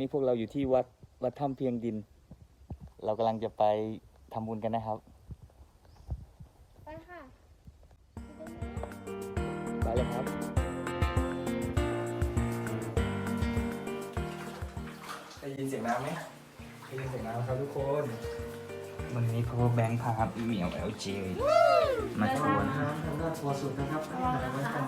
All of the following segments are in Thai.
นี้พวกเราอยู่ที่วัดวัดถ้ำเพียงดิน เรากำลังจะไปทำบุญกันนะครับไปค่ะไปเลยครับ ได้ยินเสียงน้ำไหมได้ยินเสียงน้ำครับทุกคนวันนี้ power bank พาเหมียว LG มาชวนน้ำทางด้านขวาสุดนะครับข้างหน้าไว้ประ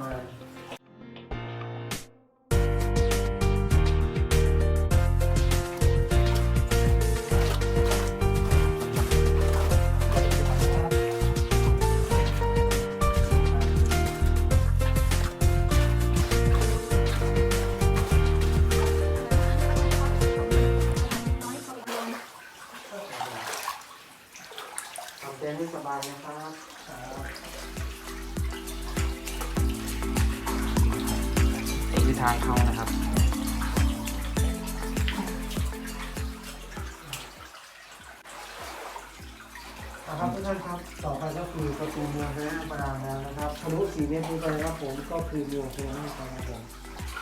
ทุกท่านครับ ต่อไปก็คือประตูเมืองพระนครประดางแล้วนะครับทะลุสี่เมตรนี้ไปนะครับผม ก็คือเมืองพระนครครับผม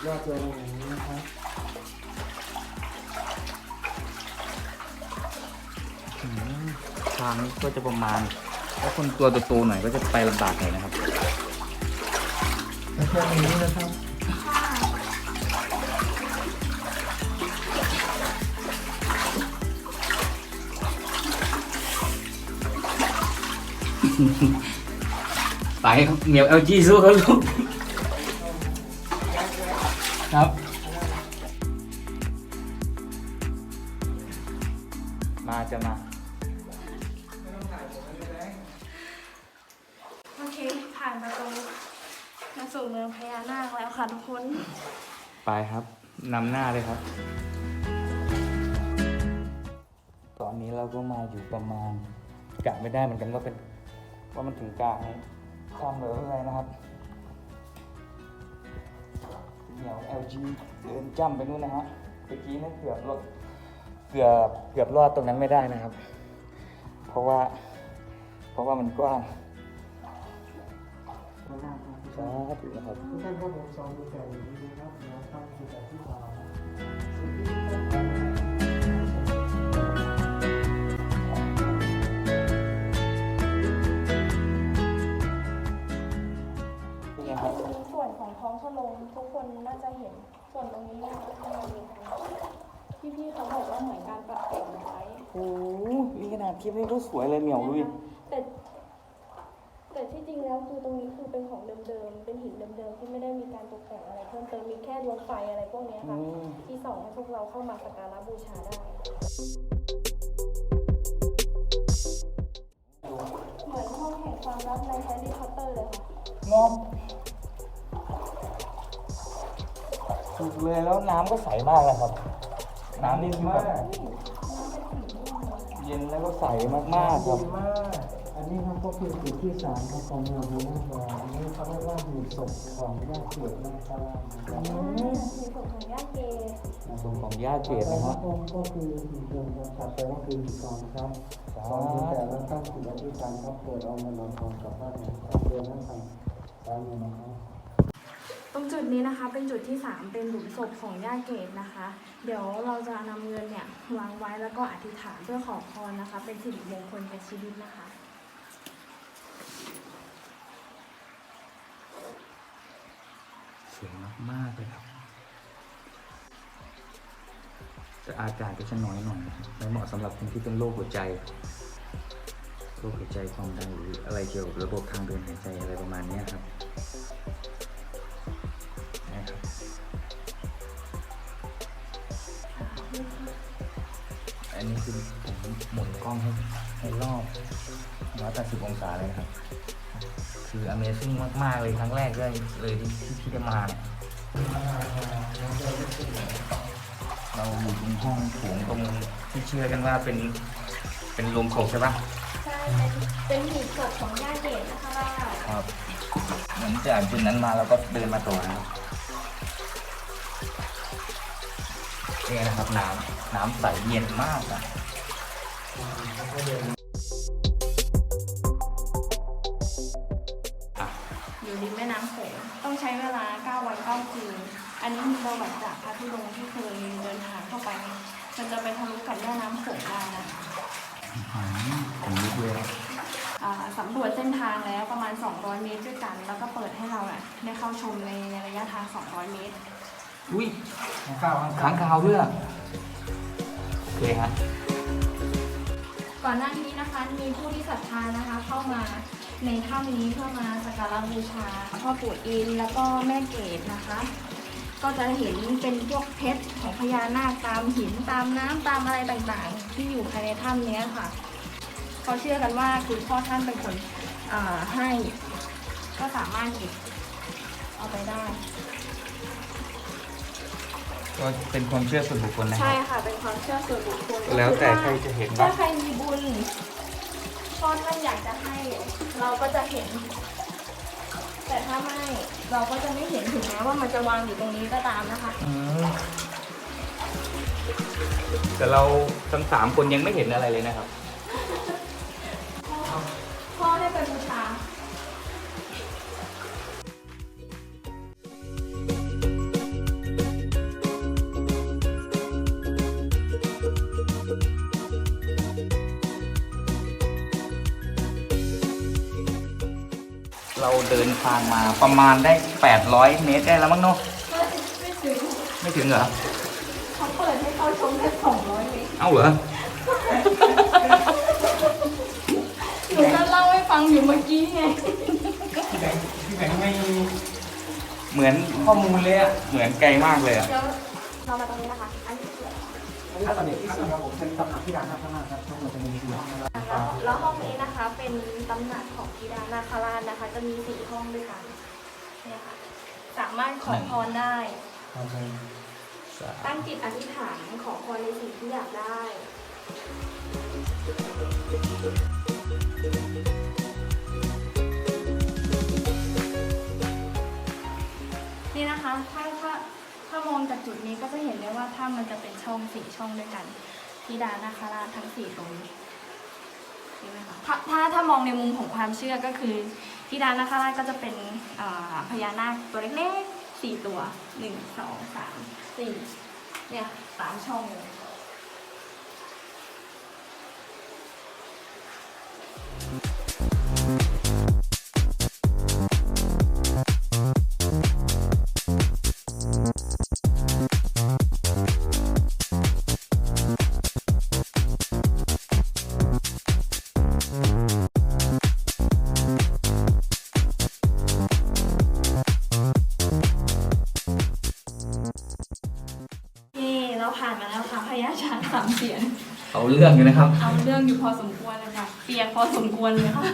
ยอดตัวลงอย่างนี้นะครับอืมทางนี้ก็จะประมาณ ถ้าคนตัวโตๆหน่อยก็จะไปลำบากหน่อยนะครับ แล้วก็อย่างนี้นะครับ ไปครับเหมียว LG สู้เขาลูกครับมาจะมา โอเค ผ่านประตูมาสู่เมืองพญานาคแล้วค่ะทุกคน ไปครับนำหน้าเลยครับ ตอนนี้เราก็มาอยู่ประมาณกะไม่ได้เหมือนกันว่าเป็น ว่ามันถึงกลางข้ามเหลืออะไรนะครับเหนียว LG เดินจ้ำไปนู่นนะฮะเมื่อกี้นั่นเกือบรถเกือบเกือบรอดตรงนั้นไม่ได้นะครับ เพราะว่า เพราะว่ามันกว้างข้างหน้าครับสาธุนะครับทุกท่านครับผมสองมือแก่อย่างนี้นะครับเดี๋ยวตั้งคือแต่ที่สาม วนของท้องพระโรงทุกคนน่าจะเห็น ส่วนตรงนี้นะคะที่เราดูกันที่พี่เขาบอกว่าเหมือนการปรับแต่งไว้โอ้โหนี่ขนาดคลิปนี้ก็สวยเลยเหมียวดูดิแต่ แต่ที่จริงแล้วคือตรงนี้คือเป็นของเดิมๆ เป็นหินเดิมๆ ที่ไม่ได้มีการตกแต่งอะไรเพิ่มเติมมีแค่ดวงไฟอะไรพวกเนี้ยค่ะอืมที่ส่องให้พวกเราเข้ามาสักการะบูชาได้ เหมือนห้องแห่งความลับในแฮร์รี่พอตเตอร์เลยค่ะงอ มถูกเลยแล้วน้ำก็ใสมากเลยครับ น้ำนี่คือแบบเย็นแล้วก็ใสมากๆครับดีมาก อันนี้ครับก็คือจุดที่สามครับของเมืองพระนครอันนี้เขาเรียกว่าหมู่ศพของญาติเกิดนะครับมีส่วนของย่าเกส่วนของย่าเกดต่อนะไปฮะก็คือหินเดิมครับถัดไปก็คือหินกองครับสองหินแต่ละตั้งจิตอธิษฐานครับเปิดเอาเงินเอาทองกลับบ้านนะครับเดินนั่งทำตามนี้นะครับต รงจุดนี้นะคะเป็นจุดที่ 3 เป็นหลุมศพของย่าเกดนะคะ เดี๋ยวเราจะนำเงินเนี่ยวางไว้แล้วก็อธิษฐานเพื่อขอพรนะคะ เป็นสิริมงคลในชีวิตนะคะสวยมากๆเลยครับแต่อากาศก็จะน้อยหน่อยนะครับไม่เหมาะสำหรับคนที่เป็นโรคหัวใจโรคหัวใจความดันหรืออะไรเกี่ยวกับระบบทางเดินหายใจอะไรประมาณนี้ครับ ล้องให้ให้รอบ 180 องศาเลยนะครับ คือ Amazing มาก ๆ เลยครั้งแรกเลยเลยที่ที่ที่ได้มาเนี่ยเราอยู่ตรงห้องโถงตรงที่เชื่อกันว่าเป็นเป็นโรงศพใช่ปะใช่เป็นหลุมศพของย่าเกดนะคะว่าครับเหมือนจากจุดนั้นมาแล้วก็เดินมาต่อนะครับนี่นะครับน้ำน้ำใสเย็นมากอะ อะอยู่ริมแม่น้ำโขงต้องใช้เวลา 9 วัน 9 คืน อันนี้มีประวัติจากพระธุดงค์ที่เคยเดินทางเข้าเข้าไป มันจะไปทะลุกับแม่น้ำโขงได้นะคะผมลุกเลยอ่าสำรวจเส้นทางแล้วประมาณ 200 เมตรด้วยกัน แล้วก็เปิดให้เราอะได้เข้าชมในในระยะทาง 200 เมตร อุ้ยของข้าวครับค้างคาวด้วยอะโอเคฮะ ก่อนหน้านี้นะคะมีผู้ที่ศรัทธานะคะ เข้ามาในถ้ำนี้เพื่อมาสักการะบูชาพ่อปู่อินแล้วก็แม่เกดนะคะ ก็จะเห็นเป็นพวกเพชรของพญานาคตามหินตามน้ำตามอะไรต่างๆ ที่อยู่ภายในถ้ำเนี้ยค่ะเขาเชื่อกันว่าคุณพ่อท่านเป็นคนอ่าให้ ก็สามารถหยิบเอาไปได้ ก็เป็นความเชื่อส่วนบุคคลนะคใช่รับ ค่ะ เป็นความเชื่อส่วนบุคคลแล้วแต่ใครจะเห็นถ้าว่าใครมีบุญพ่อท่านอยากจะให้ เราก็จะเห็น แต่ถ้าไม่เราก็จะไม่เห็นถึงแม้ว่ามันจะวางอยู่ตรงนี้ก็ตามนะคะ อืมแต่เราทั้งสามคนยังไม่เห็นอะไรเลยนะครับ เราเดินทางมาประมาณได้ 800 เมตรได้แล้วมั้งเนาะไม่ไม่ถึงไม่ถึงเหรอเขาเปิดให้เข้าชมแค่สองร้อยเมตรเอ้าเหรอหนูก็เล่าให้ฟังอยู่เมื่อกี้ไงพี่แบงค์พี่แบงค์ไม่เหมือนข้อมูลเลยอะเหมือนไกลมากเลยอะเดี๋ยวเรามาตรงนี้นะคะ อันนี้คือ อันนี้ตำแหน่งที่สี่ครับผมเป็นตำแหน่งที่ร้านข้างหน้าครับทั้งหมดจะมีสี่ห้องนะครับ แล้วแล้วห้องนี้นะคะเป็นตำหนักของธิดานาคราชนะคะ จะมีสี่ห้องด้วยกันเนี่ยค่ะสามารถขอพรได้ครับผมตั้งจิตอธิษฐานขอพรในสิ่งที่อยากได้ นี่นะคะถ้าถ้าถ้ามองจากจุดนี้ก็จะเห็นได้ว่าถ้ามันจะเป็นช่องสี่ช่องด้วยกันธิดานาคราชทั้งสี่ตรงนี้เห็นไหมคะ ถ้าถ้าถ้ามองในมุมของความเชื่อก็คือที่ดานาคราชก็จะเป็นอ่าพญานาคตัวเล็กๆสี่ตัวหนึ่งสองสามสี่เนี่ยสามช่องเลย ค่ะพญาช้างสามเสียนเอาเรื่องอยู่นะครับ เอาเรื่องอยู่พอสมควรเลยค่ะ เปียกพอสมควรเลยค่ะ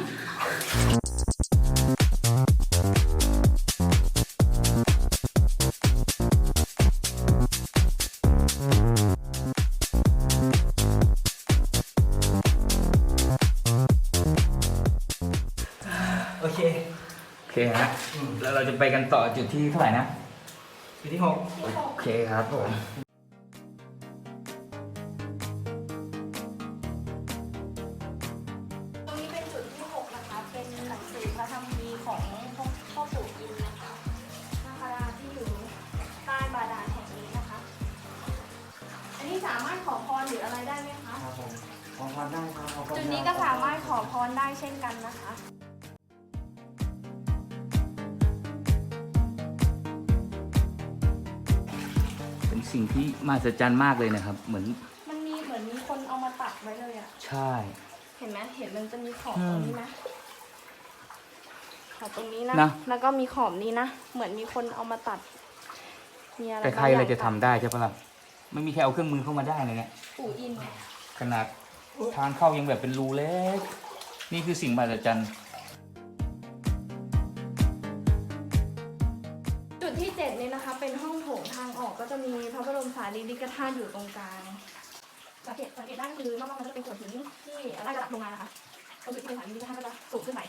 โอเคโอเคฮะแล้วเราจะไปกันต่อจุดที่เท่าไหร่นะ จุดที่หก โอเคครับผม รถขอพรหรืออะไรได้ไหมคะ ครับผมขอพรได้ครับขอพรจุดนี้ก็สามารถขอพรได้เช่นกันนะคะ เป็นสิ่งที่มหัศจรรย์มากเลยนะครับ เหมือนมันมีเหมือนมีคนเอามาตัดไว้เลยอะใช่ เห็นไหมเห็นมันจะมีขอบตรงนี้นะขอบตรงนี้นะ นะ แล้วก็มีขอบนี้นะ เหมือนมีคนเอามาตัด มีอะไรแต่ใครบางออะไรย่างจะทำได้ใช่ปะล่ะ ไม่มีใครเอาเครื่องมือเข้ามาได้เลยเนี่ยปู่อินเนี่ยขนาดทางเข้ายังแบบเป็นรูเล็ก นี่คือสิ่งมหัศจรรย์จุดที่เจ็ดนี้นะคะ เป็นห้องโถงทางออกก็จะมีพระบรมสารีริกธาตุอยู่ตรงกลางสังเกตสังเกตได้คือรอบๆมันจะเป็นโขดหินที่ไล่ระดับลงมานะคะตรงจุดที่เป็นสารีริกธาตุก็จะสูงขึ้นไป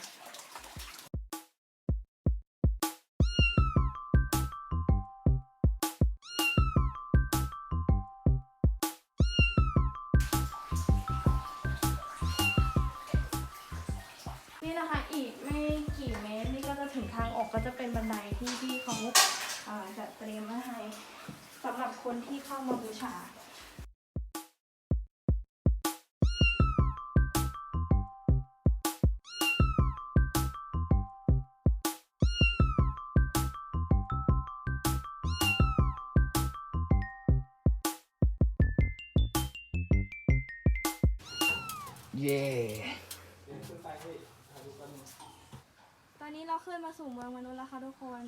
นี้นะคะอีกไม่กี่เมตรนี่ก็จะถึงทางออกก็จะเป็นบันไดที่พี่เขาจะเตรียมมาให้สำหรับคนที่เข้ามาบูชาเย่ ตอนนี้เราขึ้นมาสู่เมืองมนุษย์แล้วค่ะทุกคน